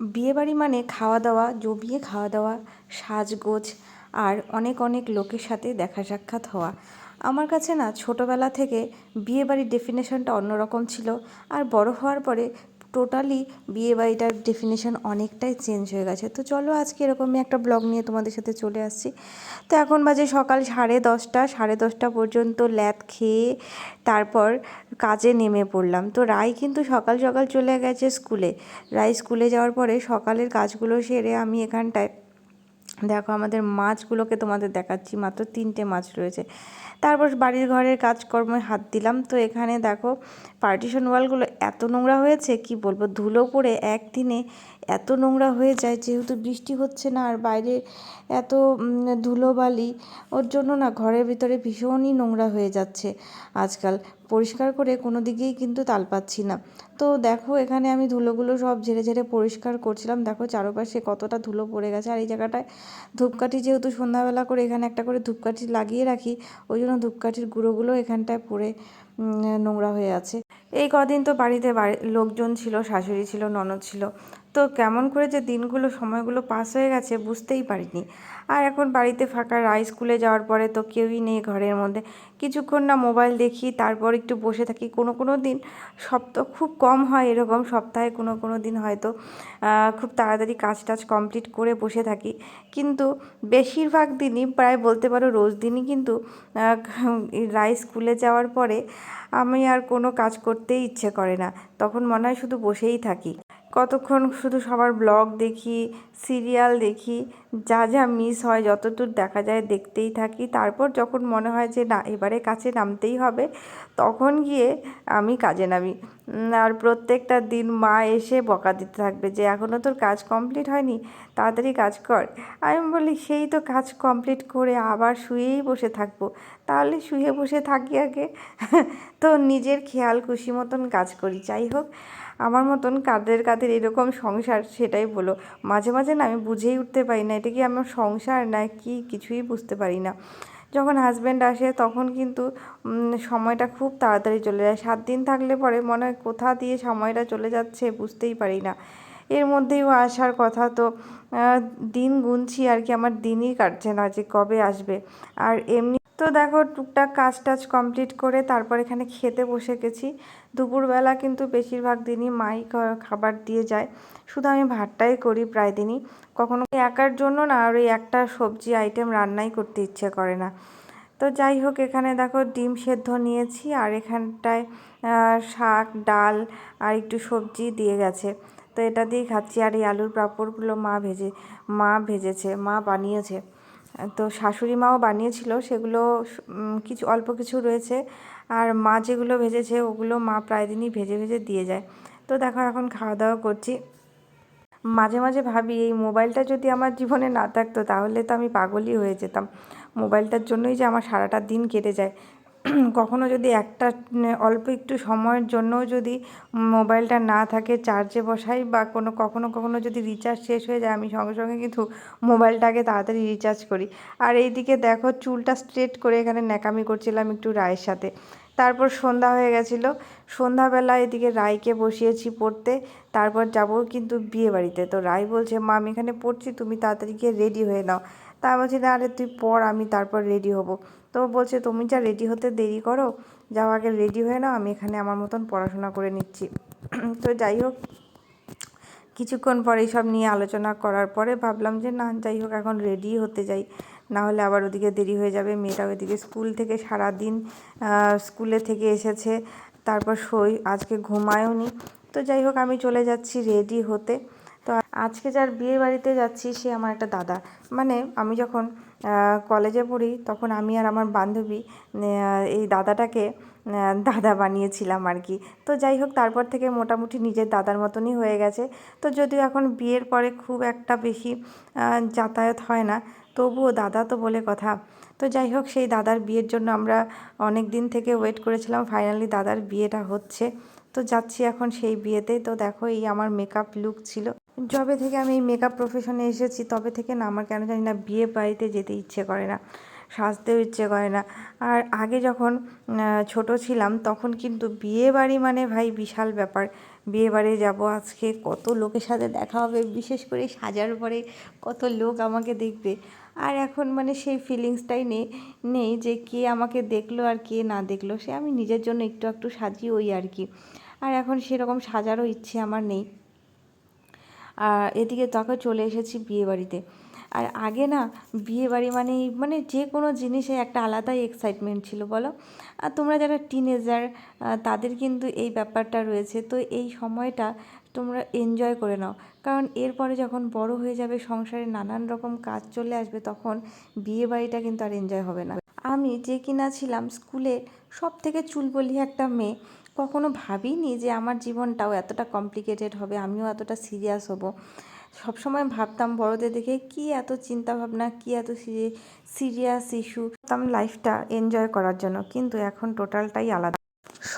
বিয়েবাড়ি মানে খাওয়া দাওয়া জমিয়ে খাওয়া দাওয়া সাজগোজ আর অনেক অনেক লোকের সাথে দেখা সাক্ষাৎ হওয়া। আমার কাছে না ছোটোবেলা থেকে বিয়েবাড়ির ডেফিনেশনটা অন্যরকম ছিল আর বড় হওয়ার পরে টোটালি বিয়েবাড়িটার ডেফিনেশন অনেকটাই চেঞ্জ হয়ে গেছে। তো চলো আজকে এরকমই একটা ব্লগ নিয়ে তোমাদের সাথে চলে আসছি। তো এখন বাজে সকাল সাড়ে দশটা সাড়ে দশটা পর্যন্ত ল্যাদ খেয়ে তারপর কাজে নেমে পড়লাম। তো রায় কিন্তু সকাল সকাল চলে গেছে স্কুলে। রায় স্কুলে যাওয়ার পরে সকালের কাজগুলো সেরে আমি এখানটায়, দেখো আমাদের মাছগুলোকে তোমাদের দেখাচ্ছি, মাত্র তিনটে মাছ রয়েছে। তারপর বাড়ির ঘরের কাজকর্মে হাত দিলাম। তো এখানে দেখো, পার্টিশন ওয়ালগুলো এত নোংরা হয়েছে, কি বলব? ধুলো পড়ে একদিনে এত নোংরা হয়ে যায়, যেহেতু বৃষ্টি হচ্ছে না আর বাইরে এত ধুলোবালি, ওর জন্য না ঘরের ভিতরে ভীষণই নোংরা হয়ে যাচ্ছে। আজকাল পরিষ্কার করে কোনো দিকেই কিন্তু তাল পাচ্ছি না। তো দেখো এখানে আমি ধুলোগুলো সব ঝেড়ে ঝেড়ে পরিষ্কার করছিলাম। দেখো চারপাশে কতটা ধুলো পড়ে গেছে আর এই জায়গাটায় ধূপকাঠি যেহেতু সন্ধ্যাবেলা করে এখানে একটা করে ধূপকাঠি লাগিয়ে রাখি, ওই জন্য ধূপকাঠির গুঁড়োগুলো এখানটায় পড়ে নোংরা হয়ে আছে। এই কদিন তো বাড়িতে বাড়ি, লোকজন ছিল, শাশুড়ি ছিল, ননদ ছিল। তো কেমন করে যে দিনগুলো, সময়গুলো পাস হয়ে গেছে বুঝতেই পারিনি। আর এখন বাড়িতে ফাঁকা রাই স্কুলে যাওয়ার পরে তো কেউই নেই ঘরের মধ্যে। কিছুক্ষণ না মোবাইল দেখি, তারপর একটু বসে থাকি। কোনো কোনো দিন সপ্তাহ খুব কম হয় এরকম। সপ্তাহে কোনো কোনো দিন হয়তো খুব তাড়াতাড়ি কাজ টাজ কমপ্লিট করে বসে থাকি। কিন্তু বেশিরভাগ দিনই প্রায় বলতে পারো রোজ দিনই কিন্তু রাই স্কুলে যাওয়ার পরে আমি আর কোনো কাজ করতেই ইচ্ছে করে না। তখন মনে হয় শুধু বসেই থাকি। কতক্ষণ শুধু সবার ব্লগ দেখি, সিরিয়াল দেখি, যা যা মিস হয়, যতদূর দেখা যায় দেখতেই থাকি। তারপর যখন মনে হয় যে, না, এবারে কাছে নামতেই হবে, তখন গিয়ে আমি কাজে নামি। আর প্রত্যেকটা দিন মা এসে বকা দিতে থাকবে যে এখনও তোর কাজ কমপ্লিট হয়নি, তাড়াতাড়ি কাজ কর। আমি বলি, সেই তো কাজ কমপ্লিট করে আবার শুয়েই বসে থাকব। তাহলে শুয়ে বসে থাকি আগে। তো নিজের খেয়াল খুশি মতন কাজ করি, যাই হোক। আমার মতন কাদের কাদের এরকম সংসার সেটাই বলো। মাঝে মাঝে না আমি বুঝেই উঠতে পারি না, এটা কি আমার সংসার না কি কিছুই বুঝতে পারি না। যখন হাজব্যান্ড আসে তখন কিন্তু সময়টা খুব তাড়াতাড়ি চলে যায়। সাত দিন থাকলে পরে মনে হয় কোথা দিয়ে সময়টা চলে যাচ্ছে বুঝতেই পারি না। এর মধ্যেও আসার কথা তো দিন গুনছি আর কি, আমার দিনই কাটছে না যে কবে আসবে। আর এমনি তো দেখো টুকটাক কাজ টাজ কমপ্লিট করে তারপর এখানে খেতে বসে গেছি। দুপুরবেলা কিন্তু বেশিরভাগ দিনই মাই খাবার দিয়ে যায়। শুধু আমি ভাতটাই করি প্রায় দিনই। কখনো একার জন্য না আর ওই একটা সবজি আইটেম রান্নাই করতে ইচ্ছে করে না। তো যাই হোক, এখানে দেখো ডিম সেদ্ধ নিয়েছি আর এখানটায় শাক, ডাল আর একটু সবজি দিয়ে গেছে। তো এটা দিয়েই খাচ্ছি। আর এই আলুর পাঁপড়গুলো মা ভেজে, মা ভেজেছে, মা বানিয়েছে। তো শাশুড়ি মাও বানিয়েছিল, সেগুলো কিছু, অল্প কিছু রয়েছে। আর মা যেগুলো ভেজেছে, ওগুলো মা প্রায় দিনই ভেজে ভেজে দিয়ে যায়। তো দেখো, এখন খাওয়া দাওয়া করছি। মাঝে মাঝে ভাবি, এই মোবাইলটা যদি আমার জীবনে না থাকতো, তাহলে তো আমি পাগলই হয়ে যেতাম। মোবাইলটার জন্যই যে আমার সারাটা দিন কেটে যায়। কখনো যদি একটা অল্প একটু সময়ের জন্যও যদি মোবাইলটা না থাকে চার্জে বসাই বা কোনো, কখনো কখনো যদি রিচার্জ শেষ হয়ে যায়, আমি সঙ্গে সঙ্গে কিন্তু মোবাইলটাকে তাড়াতাড়ি রিচার্জ করি। আর এইদিকে দেখো চুলটা স্ট্রেট করে এখানে ন্যাকামি করছিলাম একটু রায়ের সাথে। তারপর সন্ধ্যা হয়ে গেছিল। সন্ধ্যাবেলা এদিকে রায়কে বসিয়েছি পড়তে। তারপর যাব কিন্তু বিয়ে বাড়িতে। তো রায় বলছে, মা, আমি এখানে পড়ছি, তুমি তাড়াতাড়ি গিয়ে রেডি হয়ে নাও। তা বলছি না আরে তুই পর আমি তারপর রেডি হব। তো বলছে, তুমি যা রেডি হতে দেরি করো, যাও আগে রেডি হয়ে নাও, আমি এখানে আমার মতন পড়াশোনা করে নিচ্ছি। তো যাই হোক, কিছুক্ষণ পরে সব নিয়ে আলোচনা করার পরে ভাবলাম যে, না, যাই হোক, এখন রেডি হতে যাই। না হলে আবার ওদিকে দেরি হয়ে যাবে মেয়েটা ওইদিকে স্কুল থেকে সারা দিন স্কুলে থেকে এসেছে, তারপর সই আজকে ঘুমায়ও নি তো যাই হোক, আমি চলে যাচ্ছি রেডি হতে। তো আজকে যার বিয়ে বাড়িতে যাচ্ছি, সে আমার একটা দাদা। মানে আমি যখন কলেজে পড়ি, তখন আমি আর আমার বান্ধবী এই দাদাটাকে দাদা বানিয়েছিলাম আর কি। তো যাই হোক, তারপর থেকে মোটামুটি নিজের দাদার মতনই হয়ে গেছে। তো যদিও এখন বিয়ের পরে খুব একটা বেশি যাতায়াত হয় না, তবুও দাদা তো বলে কথা। তো যাই হোক, সেই দাদার বিয়ের জন্য আমরা অনেক দিন থেকে ওয়েট করেছিলাম, ফাইনালি দাদার বিয়েটা হচ্ছে। তো যাচ্ছি এখন সেই বিয়েতে। তো দেখো, এই আমার মেকআপ লুক ছিল। যবে থেকে আমি এই মেকআপ প্রফেশনে এসেছি, তবে থেকে না, আমার কেন জানি না বিয়ে বাড়িতে যেতে ইচ্ছে করে না, সাজতেও ইচ্ছে করে না। আর আগে যখন ছোট ছিলাম, তখন কিন্তু বিয়ে বাড়ি মানে ভাই বিশাল ব্যাপার। বিয়ে বাড়ি যাব আজকে, কত লোকের সাথে দেখা হবে, বিশেষ করে সাজার পরে কত লোক আমাকে দেখবে। আর এখন মানে সেই ফিলিংসটাই নেই নেই যে কে আমাকে দেখল আর কে না দেখল, সে আমি নিজের জন্য একটু একটু সাজি ওই আর কি। আর এখন সেরকম সাজারও ইচ্ছে আমার নেই। আর এদিকে তখন চলে এসেছি বিয়ে বাড়িতে আর আগে না বিয়ে বাড়ি মানেই মানে যে কোনো জিনিসে একটা আলাদাই এক্সাইটমেন্ট ছিল, বলো? আর তোমরা যারা টিনেজার তাদের কিন্তু এই ব্যাপারটা রয়েছে। তো এই সময়টা তোমরা এনজয় করে নাও। কারণ এরপরে যখন বড় হয়ে যাবে, সংসারে নানান রকম কাজ চলে আসবে, তখন বিয়ে বাড়িটা কিন্তু আর এনজয় হবে না। আমি যে কিনা ছিলাম স্কুলে সব থেকে চুলবলি একটা মেয়ে। কখনো ভাবিনি যে আমার জীবনটাও এতটা কমপ্লিকেটেড হবে, আমিও এতটা সিরিয়াস হব। সবসময় ভাবতাম বড়দের দেখে কি এত চিন্তা ভাবনা কি এত সিরিয়াস ইস্যু ভাবতাম লাইফটা এনজয় করার জন্য। কিন্তু এখন টোটালটাই আলাদা।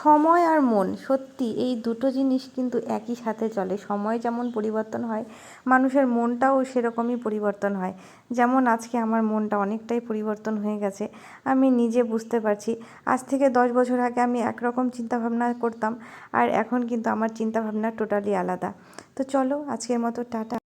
সময় আর মন, সত্যি এই দুটো জিনিস কিন্তু একই সাথে চলে। সময় যেমন পরিবর্তন হয়, মানুষের মনটাও সেরকমই পরিবর্তন হয়। যেমন আজকে আমার মনটা অনেকটাই পরিবর্তন হয়ে গেছে, আমি নিজে বুঝতে পারছি। আজ থেকে দশ বছর আগে আমি একরকম চিন্তাভাবনা করতাম, আর এখন কিন্তু আমার চিন্তাভাবনা টোটালি আলাদা। তো চলো আজকের মতো টাটা।